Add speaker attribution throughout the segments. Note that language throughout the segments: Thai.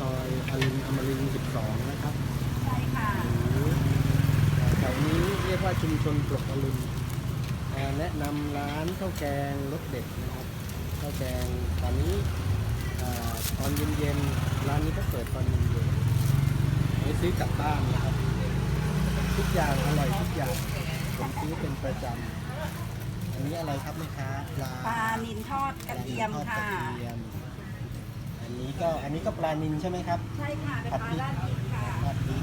Speaker 1: ซอยอรุณอมรินทร์12 นะครับ
Speaker 2: ใช่ค่ะ
Speaker 1: หรือแถวนี้เรียกว่าชุมชนปลกอรุณเอ่อแนะนำร้านข้าวแกงรสเด็ดนะครับข้าวแกงตอนนี้เอ่อตอนเย็นๆร้านนี้ก็เปิดตอนเย็นๆไว้ซื้อกลับบ้านนะครับ ทุกอย่างอร่อยทุกอย่างผมซื้อเป็นประจำอันนี้อะไรครับแม่ค้าปลา
Speaker 2: ปลานินทอดกระเทียม
Speaker 1: ปลา
Speaker 2: ค่ะ
Speaker 1: นิลทอดกระเทียมอั นนี้ก็อันนี้ก็ปลานินใช่ไหมครับ
Speaker 2: ใช่ค่ะเป็นปลาด้านอีกค่ะ
Speaker 1: ทอดพริก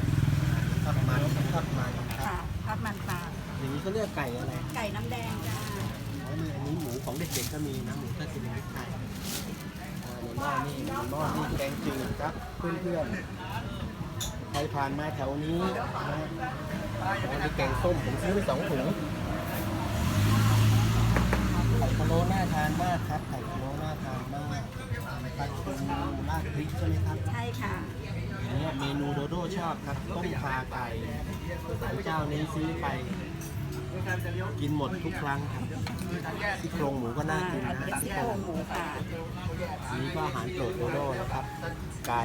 Speaker 1: ทอดมันทอดมันครับ
Speaker 2: ค่ะทอดมันปลา
Speaker 1: อย่างนี้เขาเรียกไก่อะไร
Speaker 2: ไก่น้ำแดงจ้า
Speaker 1: อ๋อนี่อันนี้หมูของเด็กๆก็มีนะหมูทอดกินพริกไทยอ่าในหม้อนี่ในหม้อนี่แกงจืดครับเพื่อนๆใครผ่านมาแถวนี้นะอันนี้แกงส้มผมซื้อไปสองถุงไข่พะโล้น่าทานมากครับไข่พะโล้ ดพริกใช่ไหมครับ
Speaker 2: ใช่ค่ะ
Speaker 1: อันนี้เมนูโดโดชอบครับต้มคาไก่สายเจ้านี้ซื้อไป กินหมดทุกครั้งครับซี่โครงหมูก็น่ากินนะ
Speaker 2: เป็น
Speaker 1: ซี่
Speaker 2: ซี่
Speaker 1: โค
Speaker 2: โค
Speaker 1: ร
Speaker 2: รงง
Speaker 1: ห
Speaker 2: ห
Speaker 1: มู
Speaker 2: มูค่ะ
Speaker 1: อันนี้ก็อาหารโปรดโดโดนะครับ ไก่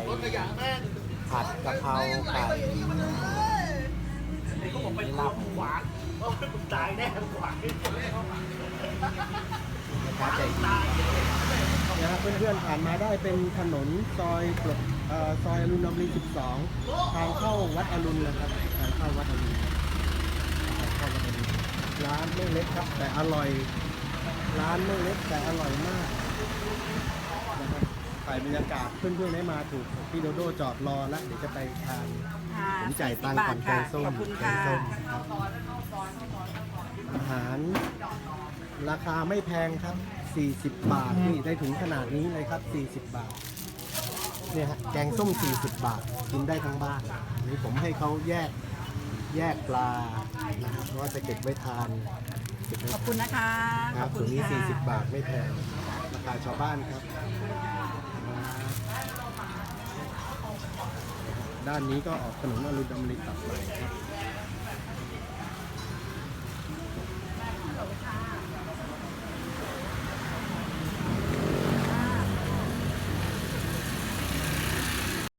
Speaker 1: ผัดกะเพราไก่นี่ลาบหมูตายแน่หวานนะครับใจดีนะ เพื่อนๆผ่านมาได้เป็นถนนซอยปลดเอ่อซอยอรุณอมรินทร์12 ทางเข้าวัดอรุณนะครับทางเข้าวัดอรุณทางเข้าวัดอรุณร้านไม่เล็กครับ แต่อร่อย ร้านไม่เล็กแต่อร่อยมากนะครับถ่ายบรรยากาศเพื่อนๆได้มาถูกพี่โดโดจอดรอแล้วเดี๋ยวจะไปทาน
Speaker 2: ค่ะ
Speaker 1: ผมจ่ายตังค์ก่อนแกงส้ม
Speaker 2: ขอบคุณ
Speaker 1: แก
Speaker 2: ค่ะ
Speaker 1: งส้มครับอาหาร ราคาไม่แพงครับ 40 บาทนี่ได้ถึงขนาดนี้เลยครับ 40 บาทเนี่ยฮะแกงส้ม 40 บาทกินได้ทั้งบ้านอันนี่ผมให้เขาแยกแยกปลานะครับเพราะว่าจะเก็บไว้ทานเก็บไว้
Speaker 2: ขอบคุณนะคะ
Speaker 1: ค
Speaker 2: ข
Speaker 1: รั
Speaker 2: อ
Speaker 1: บบ
Speaker 2: คุ
Speaker 1: ส่ว
Speaker 2: ณ
Speaker 1: นนี้
Speaker 2: ค่ะ
Speaker 1: 40 บาทไม่แพงราคาชาวบ้านครับ ด้านนี้ก็ออกถนนอรุณดำริตัดใหม่ครับ